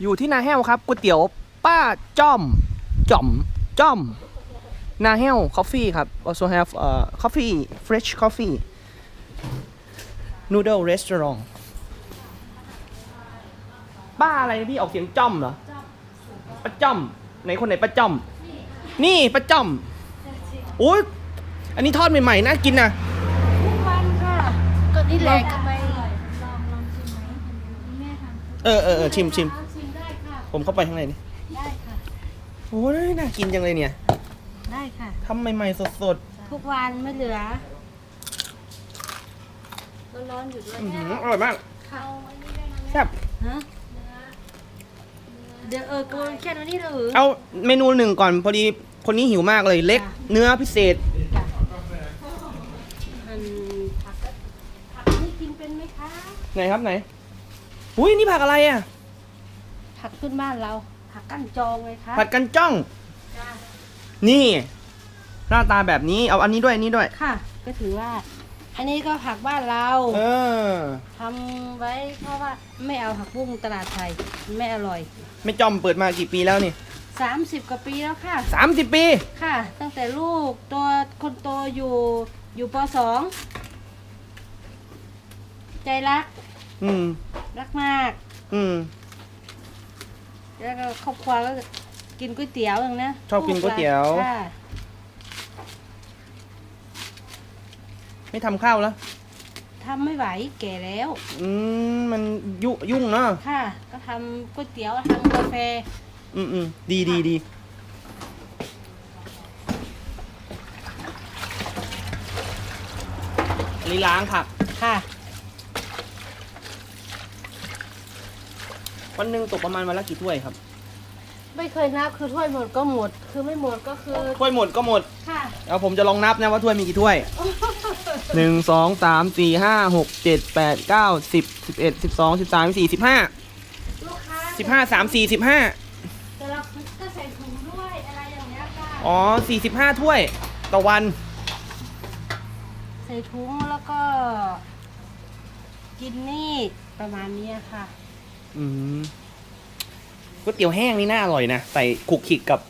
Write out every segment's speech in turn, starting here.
อยู่ที่นาแห้วครับก๋วยเตี๋ยวป้าจ้อมจ่อมจ้อมนาแห้ว coffee ครับ also have uh, coffee fresh coffee noodle restaurant ป้าอะไรนะพี่ออกเสียงจ้อมเหรอป้าจ้อมไหนคนไหนป้าจ้อม นี่ป้าจ้อมโอ้ยอันนี้ทอดใหม่ๆน่ากินนะทุกวันค่ะก็นี่แหละก็ไม่เออเออเออชิมชิมชิมได้ค่ะ ผมเข้าไปข้างในนี่ได้ค่ะ โอ้ยน่ากินจังเลยเนี่ยได้ค่ะ ทำใหม่ๆสดทุกวันไม่เหลือ ร้อนๆอยู่ด้วยๆอื้อหืออร่อยมากค่ะแซ่บฮะเดี๋ยวเออกูแค่นี้เหรอเอาเมนูหนึ่งก่อนพอดีคนนี้หิวมากเลยเล็กจ้ะเนื้อพิเศษ มันผักผักนี่กินเป็นไหมคะ ไหนครับไหน อุ้ยนี่ผักอะไรอะ ผักขึ้นบ้านเรา ผักกั้นจองเลยคะผัดกันจ้อง จ้ะนี่ หน้าตาแบบนี้เอาอันนี้ด้วยอันนี้ด้วย ค่ะ ก็ถือว่า อันนี้ก็ผักบ้านเราเออ ทำไว้เพราะว่าไม่เอาผักบุ้งตลาดไทยไม่อร่อย ไม่จ้อมเปิดมากี่ปีแล้วนี่30 กว่าปีแล้วค่ะ สามสิบปี ค่ะ ตั้งแต่ลูกตัวคนโตอยู่อยู่ปสองใจรัก อืม รักมาก อืม แล้วก็ครอบครัวก็กินก๋วยเตี๋ยวอย่างนะชอบกินก๋วยเตี๋ยว ค่ะไม่ทำข้าวแล้ว ทำไม่ไหวแก่แล้ว อืมมันยุยุ่งเนาะค่ะ ก็ทำก๋วยเตี๋ยวทำกาแฟ อืมอืมดีดีดีอันนี้ล้างผัก ค่ะ วันหนึ่งตกประมาณวันละกี่ถ้วยครับไม่เคยนับคือถ้วยหมดก็หมด คือไม่หมดก็คือถ้วยหมดก็หมดค่ะเอาผมจะลองนับนะว่าถ้วยมีกี่ถ้วยหนึ่งสองสามสี่ห้าหกเจ็ดแปดเก้าสิบสิบเอ็ดสิบสองสิบสามสิบสี่สิบห้าลูกค้าสิบห้าสามสี่สิบห้าแต่เราก็ใส่ถุงด้วยอะไรอย่างเงี้ยค่ะอ๋อสี่สิบห้าถ้วยต่อวัน ใส่ถุงแล้วก็ กินนี่ประมาณเนี้ยค่ะ อืมก๋วยเตี๋ยวแห้งนี่น่าอร่อยนะใส่ขลุกขลิกกับ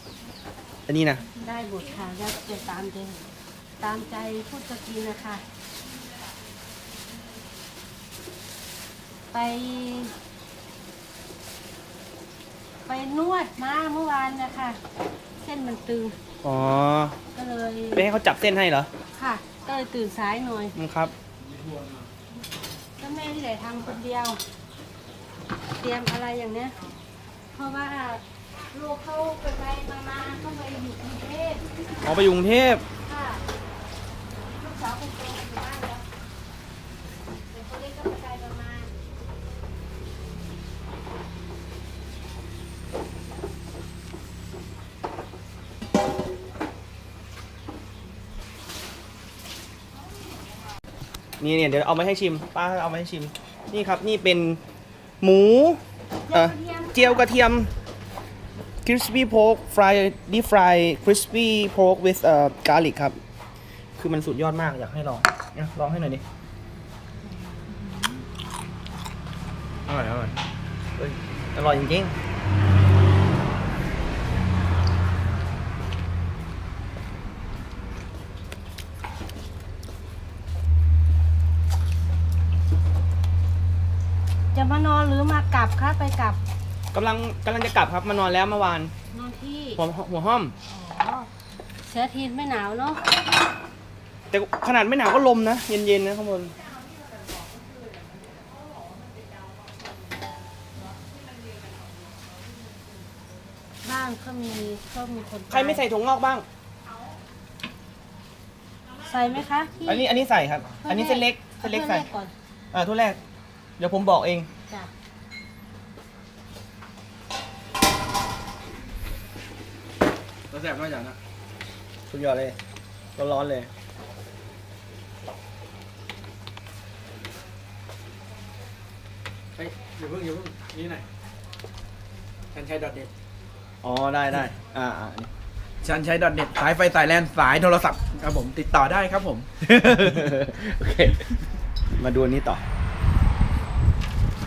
อันนี้นะได้บทค่ะแล้วจะตามใจตามใจพูดจะกินนะคะ ไป ไปนวดมาเมื่อวานนะคะ เส้นมันตึง อ๋อก็เลยไปให้เขาจับเส้นให้เหรอค่ะ ก็เลยตื่นสายหน่อยอืมครับ ก็แม่ที่ไหนทำคนเดียวเตรียมอะไรอย่างเนี้ย เพราะว่าลูกเขาไปไปมามาเขาไปอยู่กรุงเทพอ๋อไปอยู่กรุงเทพค่ะลูกสาวคนโตอยู่บ้านแล้วแต่คนเล็กก็ไปไกลประมาณนี่เนี่ยเดี๋ยวเอามาให้ชิมป้าเอามาให้ชิม นี่ครับนี่เป็น หมูเอ่อเจียวกระเทียม crispy pork fry deep fry crispy pork with เอ่อ garlic ครับ คือมันสุดยอดมากอยากให้ลองเนี่ยลองให้หน่อยดิอร่อยอร่อยเอ้ยอร่อยจริงจะมานอนหรือมาก ลับคะไปกลับๆกำลังกำลังจะกลับครับมานอนแล้วเมื่อวานนอนที่หัวหัวห้อมอ๋อเสือทีนไม่หนาวเนาะแต่ขนาดไม่หนาวก็ลมนะเย็นๆนะข้างบนบ้านก็มีก็มีคนใครไม่ใส่ถุงงอกบ้าง ใส่ไหมคะพี่อันนี้อันนี้ใส่ครับ อันนี้เส้นเล็กเส้นเล็กใส่อาก่อนอ่าทุกแรก เดี๋ยวผมบอกเองจ้ะ ตัวแสบน้อยอย่างนะสุดยอดเลย ร้อนๆเลย เฮ้ยอย่าเพิ่งอย่าเพิ่งนี่หน่อยชันชัยดอทเด็ดอ๋อ ได้ได้ อ่าอ่าอันนี้ชันชัยดอทเด็ดสายไฟสายแลนสายโทรศัพท์ครับผมติดต่อได้ครับผม โอเค มาดูอันนี้ต่อ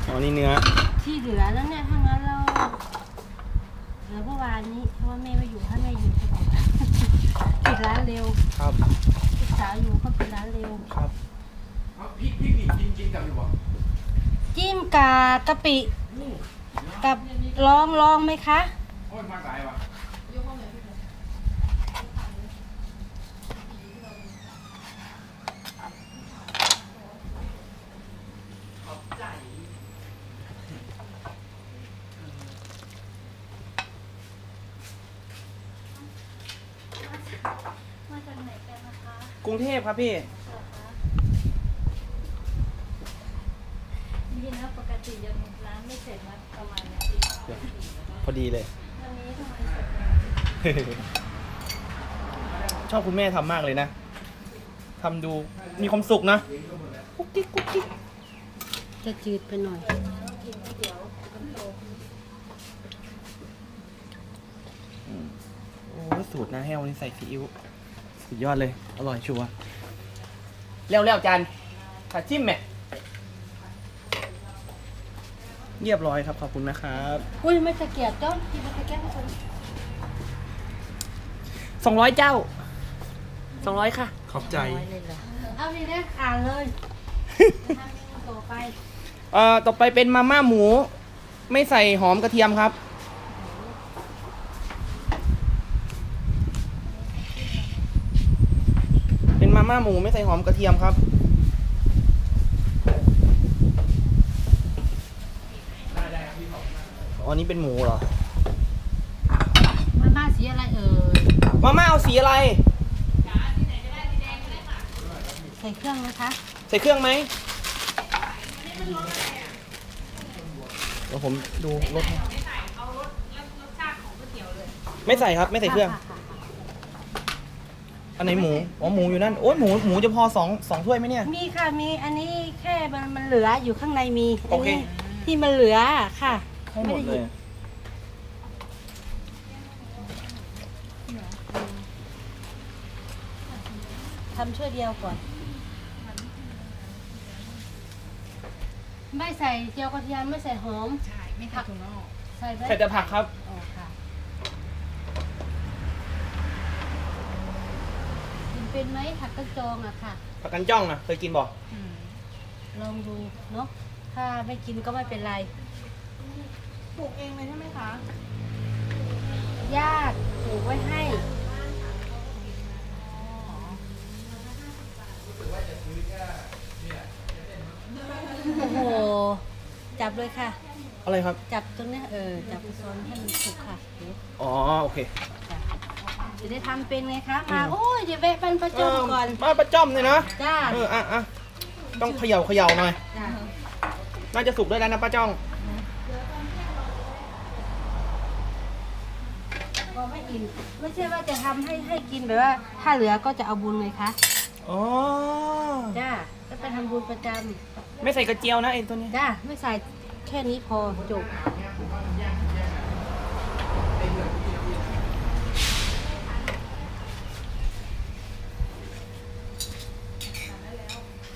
อ๋อ นี่เนื้อ ที่เหลือแล้วเนี่ยถ้างั้นเรา เหลือเมื่อวานนี้เพราะว่าแม่ไม่อยู่ถ้าแม่อยู่จะปิดปิดร้านเร็วครับลูกสาวอยู่ก็ปิดร้านเร็ว ครับเอาพริกพริกนี่กินกินกับอยู่บ่จิ้มกากะปิ กับลองลองไหมคะ โอ้ยมาหลายว่ะ มาจากไหนกันนะคะ กรุงเทพครับพี่ นี่นะปกติยังร้านไม่เสร็จนะประมาณนี้พอดีเลย วันนี้ทำไมเสร็จแล้วชอบคุณแม่ทำมากเลยนะทำดูมีความสุขนะ กุ๊กกิ๊กกุ๊กกิ๊กจะจืดไปหน่อยโอ้ยสูตรนะแห้วนี่ใส่ซีอิ๊ว สุดยอดเลย อร่อยชัวร์แล้วแล้วจานผัดจิ้มแม่เรียบร้อยครับ ขอบคุณนะครับอุ้ยไม่ตะเกียบจ้อนกินไม่ตะเกียบให้คนสองร้อยเจ้าสองร้อยค่ะ ขอบใจเอาดีนะอ่านเลยทำเมนูต่อไปเอ่อต่อไปเป็นมาม่าหมู ไม่ใส่หอมกระเทียมครับ เป็น มาม่าหมูไม่ใส่หอมกระเทียมครับอ๋อนี่เป็นหมูเหรอ มาม่าสีอะไรเอ่ย มาม่าเอาสีอะไร ใส่เครื่องนะคะ ใส่เครื่องไหมเดี๋ยวผมดูรสให้ไม่ใส่ครับ ไม่ใส่เครื่อง ค่ะค่ะ อันไหนหมูอ๋อหมูอยู่นั่นโอ้ยหมูหมูจะพอสองสองถ้วยไหมเนี่ย มีค่ะมีอันนี้แค่มันมันเหลืออยู่ข้างในมีโอเค นนี้ที่มันเหลือค่ะให้หมดเลยทำช่วยเดียวก่อน ไม่ใส่เจียวกระเทียมไม่ใส่หอม ใช่ ไม่ใส่ถั่วงอกใส่ไหมใส่แต่ผักครับ อ๋อค่ะกิน เป็นไหมผักกระจองอะค่ะ ผักกันจ้องนะเคยกินบอกอืมลองดูเนาะถ้าไม่กินก็ไม่เป็นไร ปลูกเองเลยใช่ไหมคะญาติปลูกไว้ให้ โอ้โห จับเลยค่ะ อะไรครับ จับตรงเนี้ยเออ จับโซนให้มันสุกค่ะเดี๋ยวอ๋อโอเค จ้ะจะได้ทำเป็นไงคะมาโอ้ยเดี๋ยวแวะปันประจมก่อนเบ้านประจ้อมเลยนะจ้าเอออะอะต้องเขย่าเขย่าหน่อย จ้าน่าจะสุกได้แล้วนะป้าจ้องก็ไม่อิ่มไม่ใช่ว่าจะทำให้ให้กินแบบว่า ถ้าเหลือก็จะเอาบุญไงคะอ๋อจ้าก็ไปทำบุญประจไม่ใส่กระเจียวนะไอ้ตัวนี้ำจ้าไม่ใส่แค่นี้พอจบ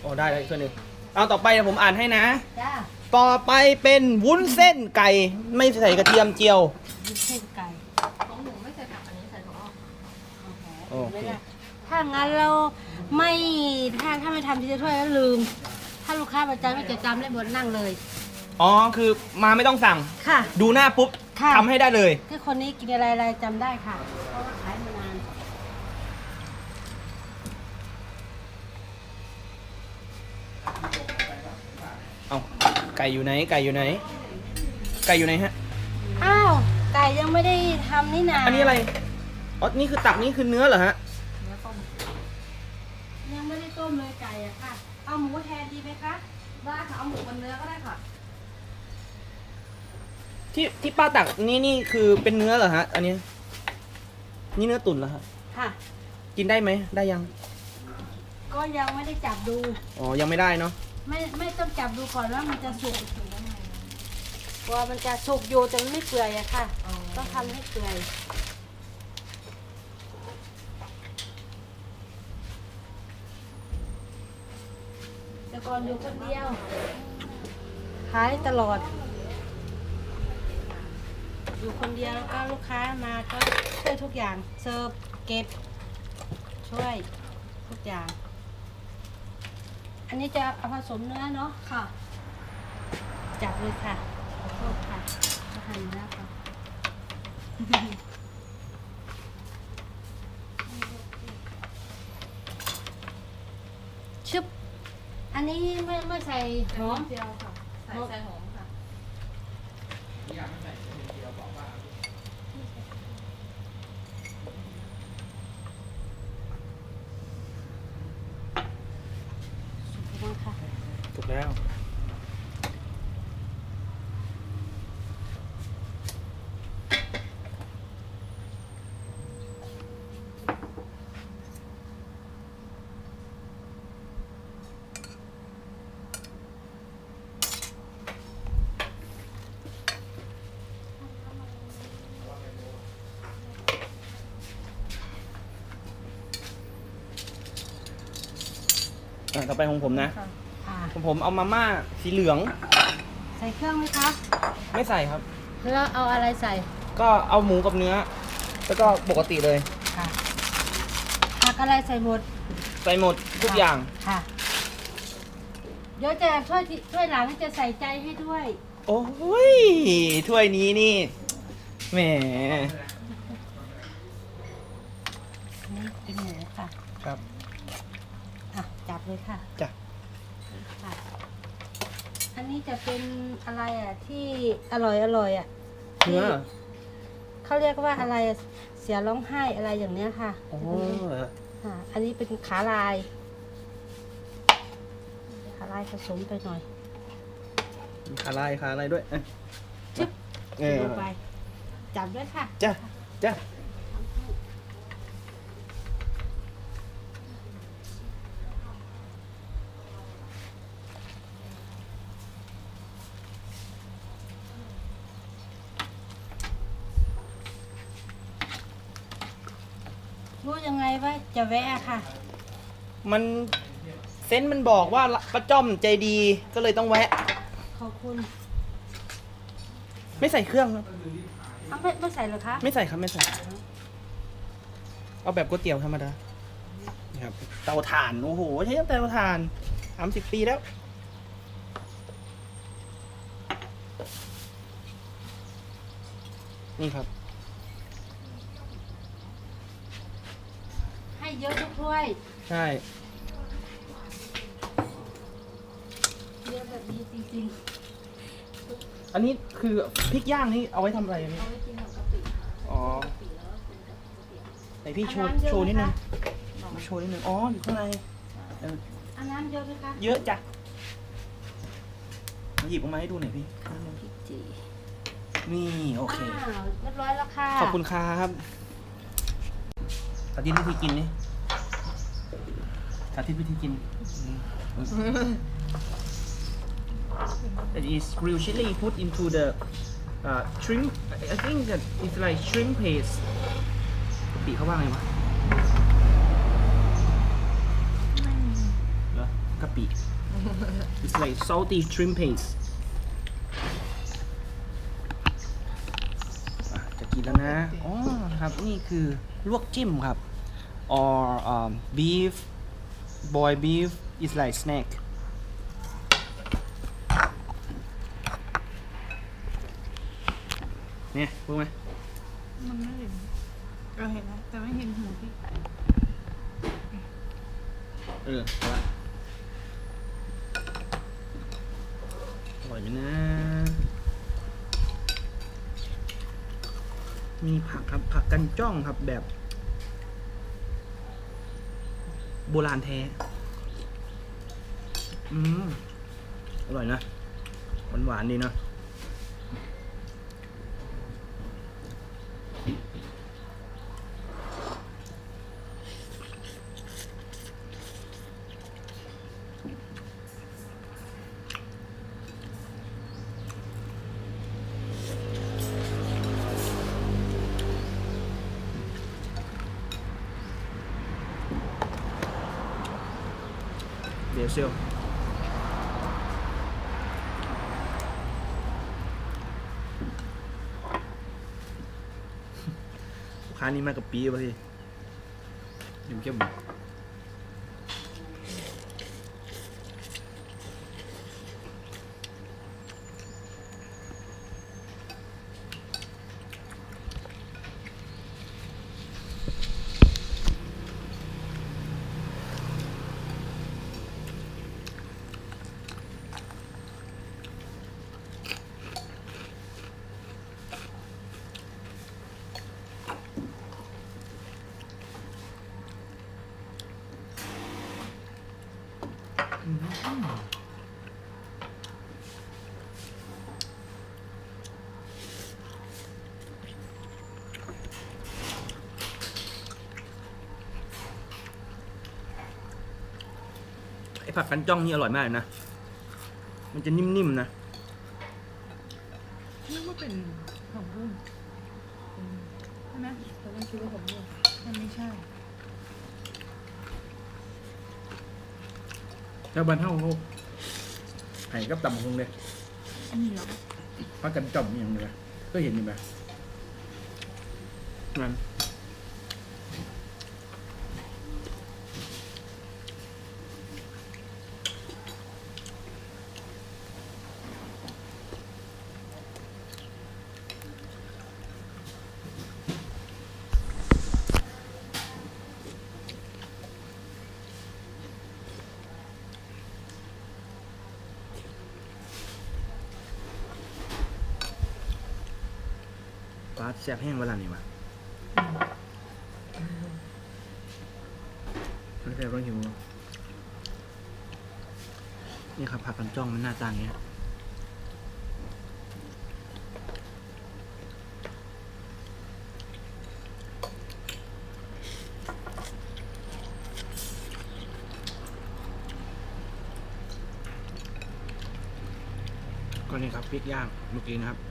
โอ้ได้แล้วอีกตัวหนึ่งเอาต่อไปเดี๋ยวผมอ่านให้นะ จ้าต่อไปเป็นวุ้นเส้นไก่ ไม่ใส่กระเทียมเจียว มีเส้นไก่ของหนูไม่ใส่ผักอันนี้ใส่ถั่วงอกโอเค ไม่ได้ถ้างั้นเราไม่ถ้าถ้าไม่ทำทีละถ้วยแล้วลืม ถ้าลูกค้าประจำก็จะจำได้หมดนั่งเลย อ๋อ คือมาไม่ต้องสั่ง ค่ะ ดูหน้าปุ๊บค่ะ ทำให้ได้เลย ที่คนนี้กินอะไรอะไรจำได้ค่ะ เพราะว่าขายมานาน เอาไก่อยู่ไหน ไก่อยู่ไหน ไก่อยู่ไหนฮะ อ้าวไก่ยังไม่ได้ทำนี่นาอันนี้อะไร อ๋อ นี่คือตับนี่คือเนื้อเหรอฮะยังไม่ได้ต้มเลยไก่อะค่ะ เอาหมูแทนดีไหมคะ ได้ค่ะ เอาหมูบนเนื้อก็ได้ค่ะ ที่ที่ป้าตักนี่นี่คือเป็นเนื้อเหรอฮะ อันนี้ นี่เนื้อตุ๋นเหรอฮะ ค่ะ กินได้ไหม ได้ยัง ก็ยังไม่ได้จับดู อ๋อ ยังไม่ได้เนาะ ไม่ไม่ต้องจับดูก่อนว่ามันจะสุกกลัวมันจะสุกอยู่แต่มันไม่เปื่อยอะค่ะ ต้องทำให้เปื่อยแต่ก่อนอยู่คนเดียวขายตลอด อยู่คนเดียวแล้วก็ลูกค้ามาก็ช่วยทุกอย่างเสิร์ฟเก็บ ช่วยทุกอย่าง อันนี้จะเอาผสมเนื้อเนาะค่ะจับเลยค่ะขอโทษค่ะจะหั่นเนื้อก่อนชึบอันนี้ไม่ไม่ใส่หอม เจียวค่ะ ใส่ใส่หอมค่ะ สุกแล้วค่ะ ถูก แล้ว อะต่อไปของผมนะอ่า ของผมเอามาม่าสีเหลือง ใส่เครื่องไหมคะไม่ใส่ครับ แล้วเอาอะไรใส่ก็เอาหมูกับเนื้อ แล้วก็ปกติเลย ค่ะผักอะไรใส่หมดใส่หมดทุกอย่าง ค่ะ เดี๋ยวจะช่วยที่ช่วยหลังจะใส่ใจให้ด้วย โอ้ยถ้วยนี้นี่แหมนี่เป็นหมูค่ะ ครับอะ จับเลยค่ะ จ้ะค่ะอั นนี้จะเป็นอะไรอะที่อร่อยอร่อยอะเนื้อเขาเรียกว่าอะไรอะเสียร้องไห้อะไรอย่างเนี้ยค่ะโอ้ค่ะ อันนี้เป็นขาลาย ขาลายผสมไปหน่อยมีขาลายขาอะไรด้วยเอ้ยชึบเออลงไปจับด้วยค่ะ จ้ะจ้ะ รู้ยังไงว่าจะแวะค่ะ มันเซนส์มันบอกว่าป้าจ้อมใจดีก็เลยต้องแวะ ขอบคุณไม่ใส่เครื่องครับเอาไม่ไม่ใส่เหรอคะไม่ใส่ครับไม่ใส่ เอาแบบก๋วยเตี๋ยวธรรมดานี่ครับ เตาถ่านโอ้โหใช้เตาถ่านสามสิบปีแล้ว นี่ครับ ให้เยอะทุก ถ้วย ใช่ เยอะแบบนี้จริงอันนี้คือพริกย่างนี่เอาไว้ทำอะไรอะพี่ๆเอาไว้กินกับกะปิอ๋อไหนพี่โชว์อันนั้นเยอะโชว์นิดนึงไหมมาโชว์นิดนึงอ๋ออยู่ข้างในเอออันน้ำเยอะไหมคะเยอะจ้ะมาหยิบออกมาให้ดูหน่อยพี่พริกจีนี่โอเค อ้าวเรียบร้อยแล้วค่ะขอบคุณครับสาธิตวิธีกินนี่ สาธิตวิธีกิน It is grilled chili put into the uh, shrimp I think that it's like shrimp paste กะปิเขาว่าไงวะเหรอกะปิ It's like salty shrimp paste อะจะกินแล้วนะ อ๋อ ครับ นี่คือลวกจิ้มครับ or um, beef boy beef is like snack เนี่ยรู้ไหมมันไม่เห็นเราเห็นแล้วแต่ไม่เห็นหูพี่เออเอาละอร่อยไหมนะมีผักครับผักกันจ้องครับแบบ โบราณแท้ อืม อร่อยนะ หวานหวานๆดีเนาะ ค้านี้มากกับปีป่ะพี่เข้มเข้ม ไอ้ ผักกันจ้องนี่อร่อยมากเลยนะ มันจะนิ่มๆนะนี่ก็เป็นของรุ่นอืมใช่ไหมเราต้องคิดว่าของรุ่นมันไม่ใช่แล้วบ้านเฮาเขาไห้กับตำคงเลยอันนี้เหรอ พักกันจ่อมอหย่างเดียวก็เห็นอยู่ไหมมัน แซ่บแห้งเวลานี่วะไม่ใช่ร้องหิวนี่ครับผักกันจ้องมันหน้าตาอย่างเงี้ยก็นี่ครับพริกย่างเมื่อกี้นะครับ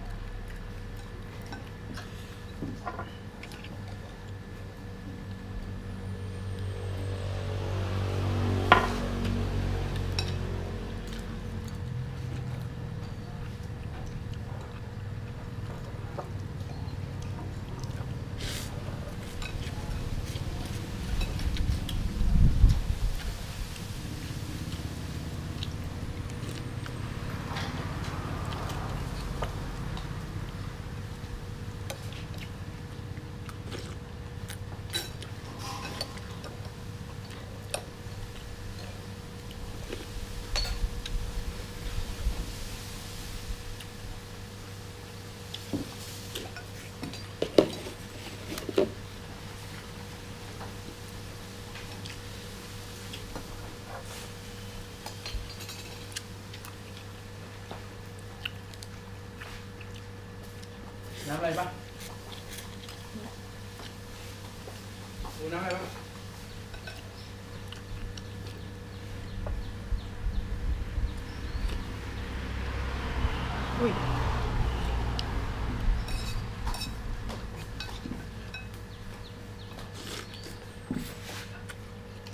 อุ้ย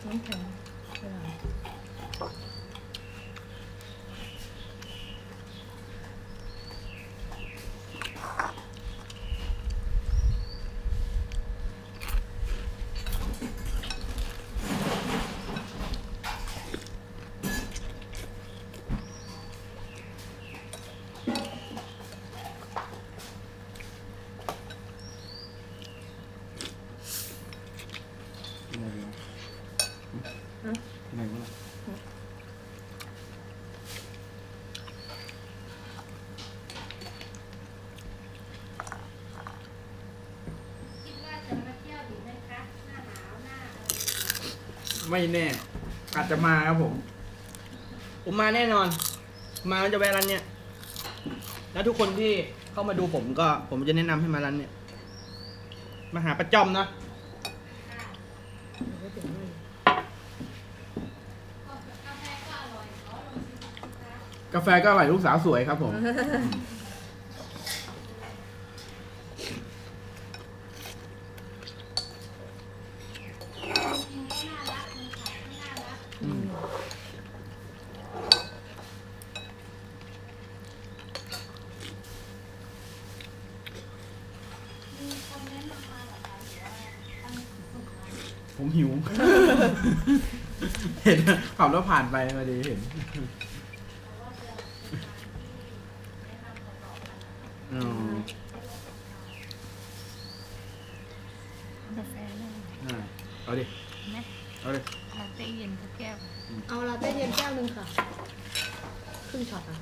น้ำแข็งเวลา กินอะไรดีวะกินอะไรบ้างล่ะ คิดว่าจะมาเที่ยวอีกไหมคะหน้าหนาวหน้าอะ ไรไม่แน่ อาจจะมาครับผม ผมมาแน่นอน มาแล้วจะแวะร้านเนี้ยแล้วทุกคนที่เข้ามาดูผมก็ ผมจะแนะนำให้มาร้านเนี้ยมาหาประจอมนะไม่ถึงเลยก็กาแฟก็อร่อยขอลองชิมดูนะคะกาแฟก็อร่อยลูกสาวสวยครับผม นขับรถผ่านไปพอดีเห็นอืมกาแฟเลยอ่าเอาดิ นะเอาดิ ลาเต้เย็นสักแก้วเอาลาเต้เย็นแก้วหนึ่งค่ะ ครึ่งช็อตอะ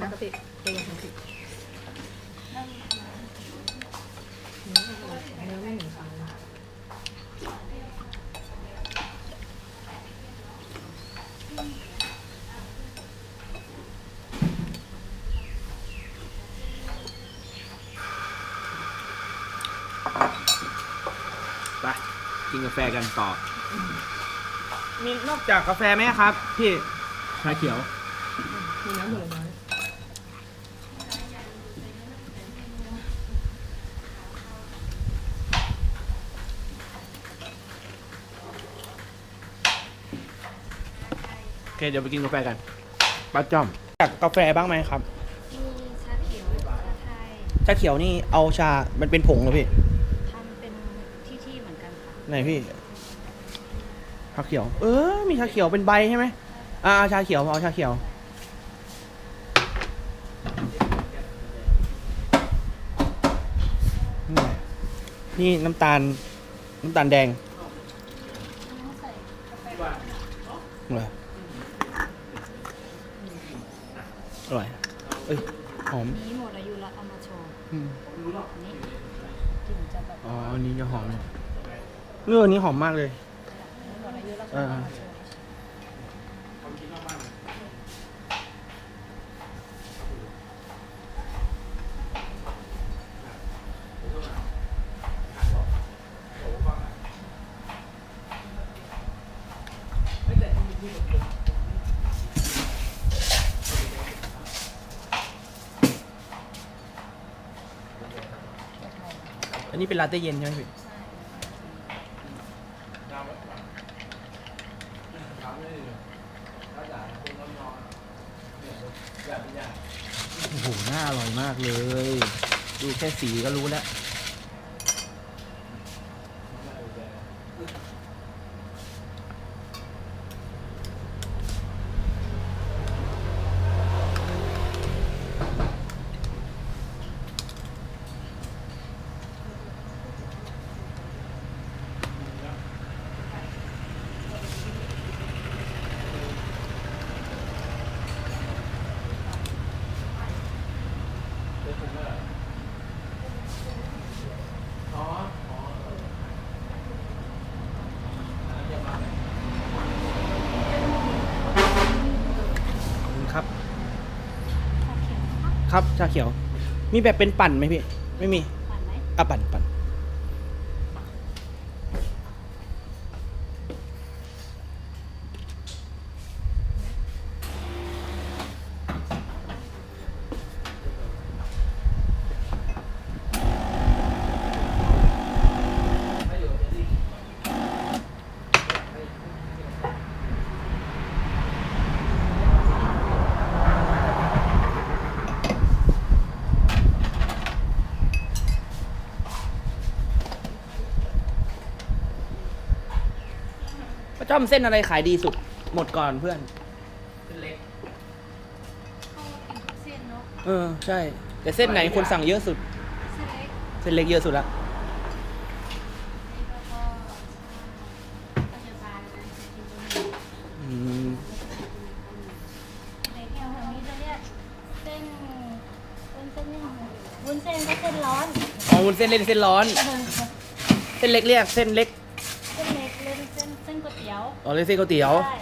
ปกติเตีปกติเนื้ออร่อยเนื้อไม่เหมือนกัน ไปกินกาแฟกันต่อ มีนอกจากกาแฟไหมครับ พี่ชาเขียว มีน้ำผลไม้โอเคเดี๋ยวไปกินกาแฟกันป้าจ้อมจากกาแฟบ้างไหมครับ มีชาเขียวชาไทย ชาเขียวนี่เอาชา มันเป็นผงเหรอพี่ ทำเป็นที่ๆเหมือนกันค่ะ ไหนพี่ชาเขียว เออ มีชาเขียวเป็นใบใช่ไหมอ่าชาเขียวเอาชาเขียว นี่น้ำตาล น้ำตาลแดงเหรออร่อยเอ้ย หอม นี้หมดอายุแล้วเอามาโชว์ อืม นี่กลิ่นจะแบบ อ๋อ อันนี้จะหอมเลย เนื้ออันนี้หอมมากเลยหมดอายุแล้วเอออันนี้เป็นลาเต้เย็นใช่ไหมพี่ โอ้โห น่าอร่อยมากเลย ดูแค่ สีก็รู้แล้ว ขอบคุณครับ ครับชาเขียว มีแบบเป็นปั่นไหมพี่ ไม่มีปั่นไหมอะปั่นปั่นป้า จ้อมเส้นอะไรขายดีสุด หมดก่อนเพื่อนเข้ากินทุกเส้นเนาะเออ ใช่ แต่เส้นไหนคนสั่งเยอะสุด เส้นเล็กเส้นเล็กเยอะสุดละนี่ก็ก็ปัจจุบันนะจะกินบะหมี่อืมในแถวแถวนี้จะเรียกเส้นวุ้นเส้นนี่วุ้นเส้นก็เส้นร้อนอ๋อวุ้นเส้นเล่นเส้นร้อน เส้นเล็กเรียกเส้นเล็ก อ๋อเลซี่ก๋วยเตี๋ยว ใช่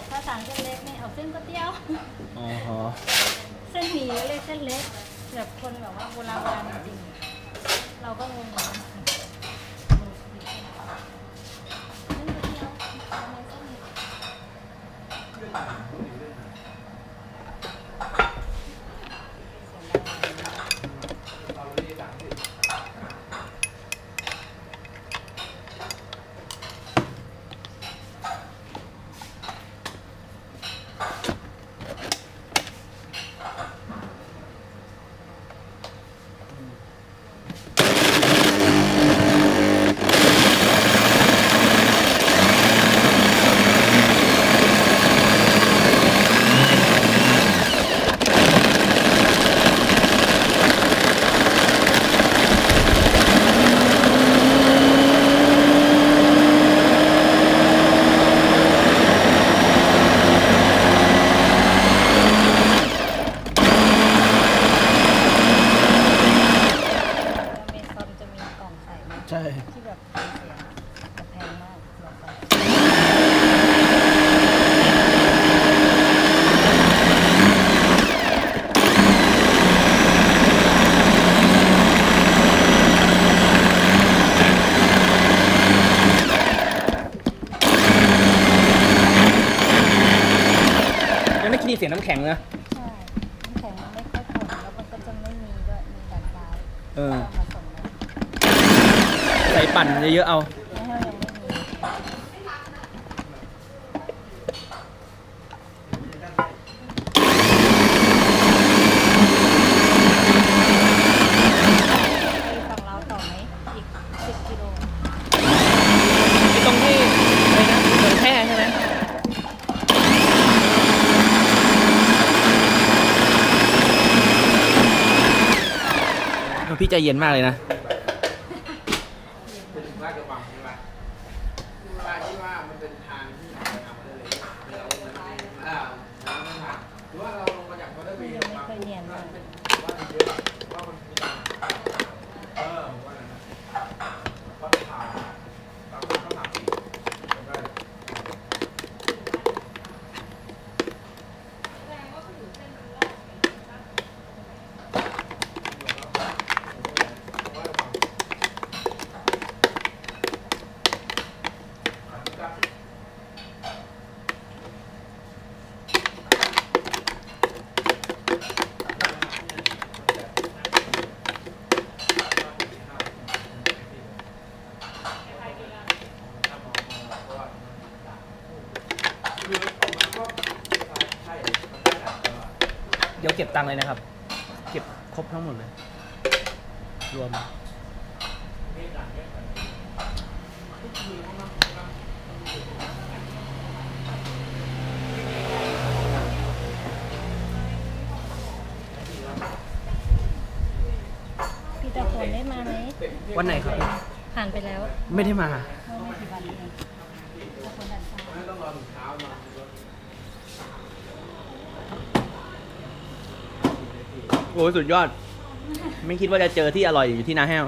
ใจเย็นมากเลยนะังเลยนะครับ เก็บครบทั้งหมดเลย รวม ปีเตาโขนได้มาไหมวันไหนครับ ผ่านไปแล้ว ไม่ได้มา โอ้ยสุดยอด ไม่คิดว่าจะเจอที่อร่อยอยู่ที่นาแห้ว